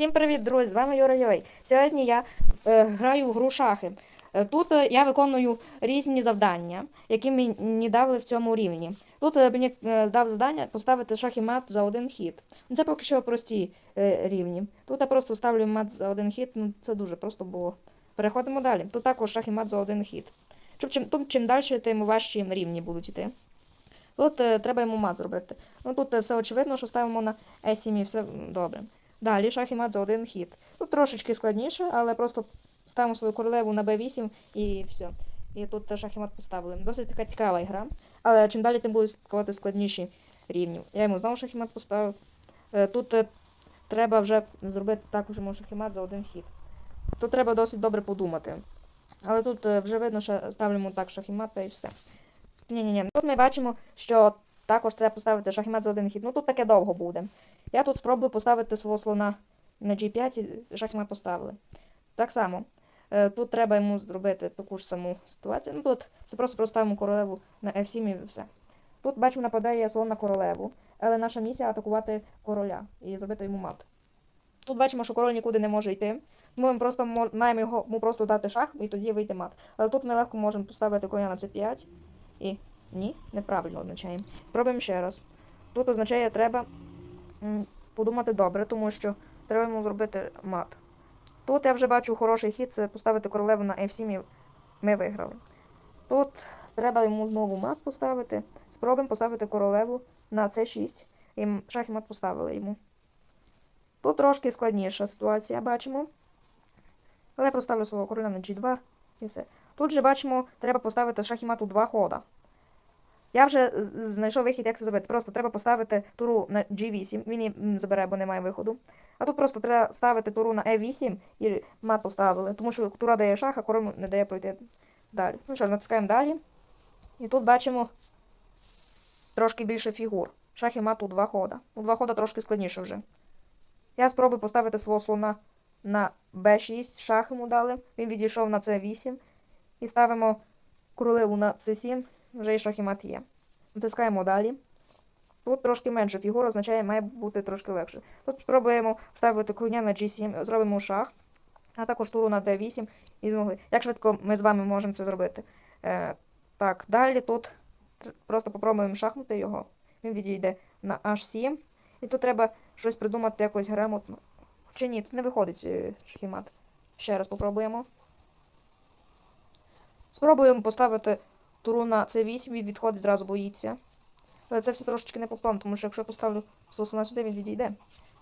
Всім привіт, друзі! З вами Юра Йой. Сьогодні я е, граю в гру шахи. Е, Тут е, я виконую різні завдання, які мені дали в цьому рівні. Тут е, мені е, дав завдання поставити шах мат за один хід. Ну, Це поки що прості е, рівні. Тут я просто ставлю мат за один хід, ну це дуже просто було. Переходимо далі. Тут також шах мат за один хід. Щоб чим, тут, чим далі, тим важчі рівні будуть йти. Тут е, треба йому мат зробити. Ну тут е, все очевидно, що ставимо на Е7 і все добре. Далі шах і мат за один хід. Тут трошечки складніше, але просто ставимо свою королеву на Б8 і все. І тут шах і мат поставили. Досить така цікава гра. Але чим далі, тим будуть ставати складніші рівні. Я йому знову шах і мат поставив. Е, Тут е, треба вже зробити також шах і мат за один хід. Тут треба досить добре подумати. Але тут е, вже видно, що ставимо так шах і мат та і все. Ні-ні-ні. Тут ми бачимо, що також треба поставити шах і мат за один хід. Ну тут таке довго буде. Я тут спробую поставити свого слона на G5 і шахмат поставили. Так само. е, Тут треба йому зробити таку ж саму ситуацію. Ну тут це просто проставимо королеву на F7 і все. Тут бачимо, нападає слон на королеву, але наша місія атакувати короля і зробити йому мат. Тут бачимо, що король нікуди не може йти. Ми просто маємо його йому просто дати шах і тоді вийти мат. Але тут ми легко можемо поставити коня на C5 і. Ні, неправильно означає. Спробуємо ще раз. Тут означає, треба подумати добре, тому що треба йому зробити мат. Тут я вже бачу хороший хід, це поставити королеву на F7 і ми виграли. Тут треба йому знову мат поставити. Спробуємо поставити королеву на C6. І шах і мат поставили йому. Тут трошки складніша ситуація, бачимо. Але я проставлю свого короля на G2 і все. Тут же бачимо, треба поставити шах і мат у два хода. Я вже знайшов вихід, як це зробити. Просто треба поставити туру на G8, він її забере, бо немає виходу. А тут просто треба ставити туру на E8 і мат поставили, тому що тура дає шах, а король не дає пройти далі. Ну що ж, натискаємо далі. І тут бачимо трошки більше фігур. Шах і мат у два хода. У два хода трошки складніше вже. Я спробую поставити свого слона на B6, шах йому дали. Він відійшов на C8. І ставимо королеву на C7, вже і шах і мат є. Натискаємо далі. Тут трошки менше фігур, означає, має бути трошки легше. Тут спробуємо вставити коня на G7, зробимо шах, а також туру на D8 і змогли. Як швидко ми з вами можемо це зробити? Е, так, далі тут просто попробуємо шахнути його. Він відійде на H7. І тут треба щось придумати якось грамотно. Чи ні, тут не виходить е, шахімат. Ще раз попробуємо. Спробуємо поставити туру на C8, він відходить, зразу боїться. Але це все трошечки не по плану, тому що якщо я поставлю слона сюди, він відійде.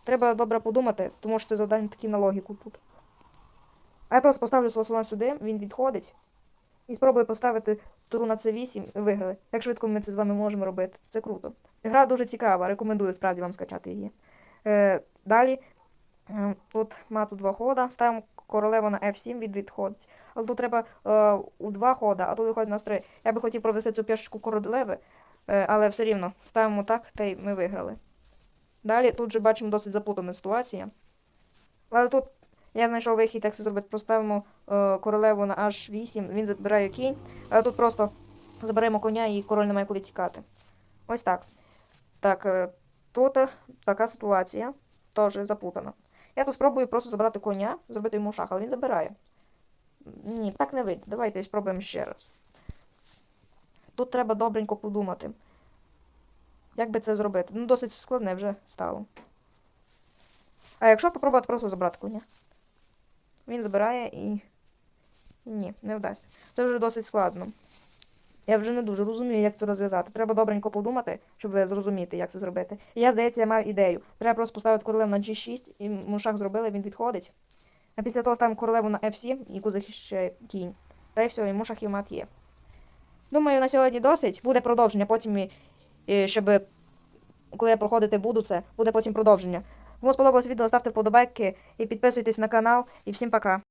Треба добре подумати, тому що це завдання такі на логіку тут. А я просто поставлю слона сюди, він відходить. І спробую поставити туру на C8 і виграли. Як швидко ми це з вами можемо робити. Це круто. Гра дуже цікава, рекомендую справді вам скачати її. Е, далі тут мату два хода, ставимо королеву на F7, від відходить. Але тут треба е, у два хода, а тут виходить на три. Я би хотів провести цю пішечку королеви, е, але все рівно ставимо так, та й ми виграли. Далі тут же бачимо досить заплутана ситуація. Але тут я знайшов вихід, як це зробити. Проставимо е, королеву на H8, він забирає кінь, але тут просто заберемо коня і король не має куди тікати. Ось так. Так, е, тут така ситуація, теж заплутана. Я тут спробую просто забрати коня, зробити йому шах, але він забирає. Ні, так не вийде. Давайте спробуємо ще раз. Тут треба добренько подумати. Як би це зробити? Ну, досить складне вже стало. А якщо попробувати просто забрати коня? Він забирає і. Ні, не вдасться. Це вже досить складно. Я вже не дуже розумію, як це розв'язати. Треба добренько подумати, щоб ви зрозуміти, як це зробити. І я, здається, я маю ідею. Треба просто поставити королеву на G6, і ми шах зробили, він відходить. А після того ставимо королеву на F7, яку захищає кінь. Та й все, йому шах і мат є. Думаю, на сьогодні досить. Буде продовження, потім, і- і, щоб коли я проходити буду це, буде потім продовження. Кому сподобалось відео, ставте вподобайки і підписуйтесь на канал. І всім пока.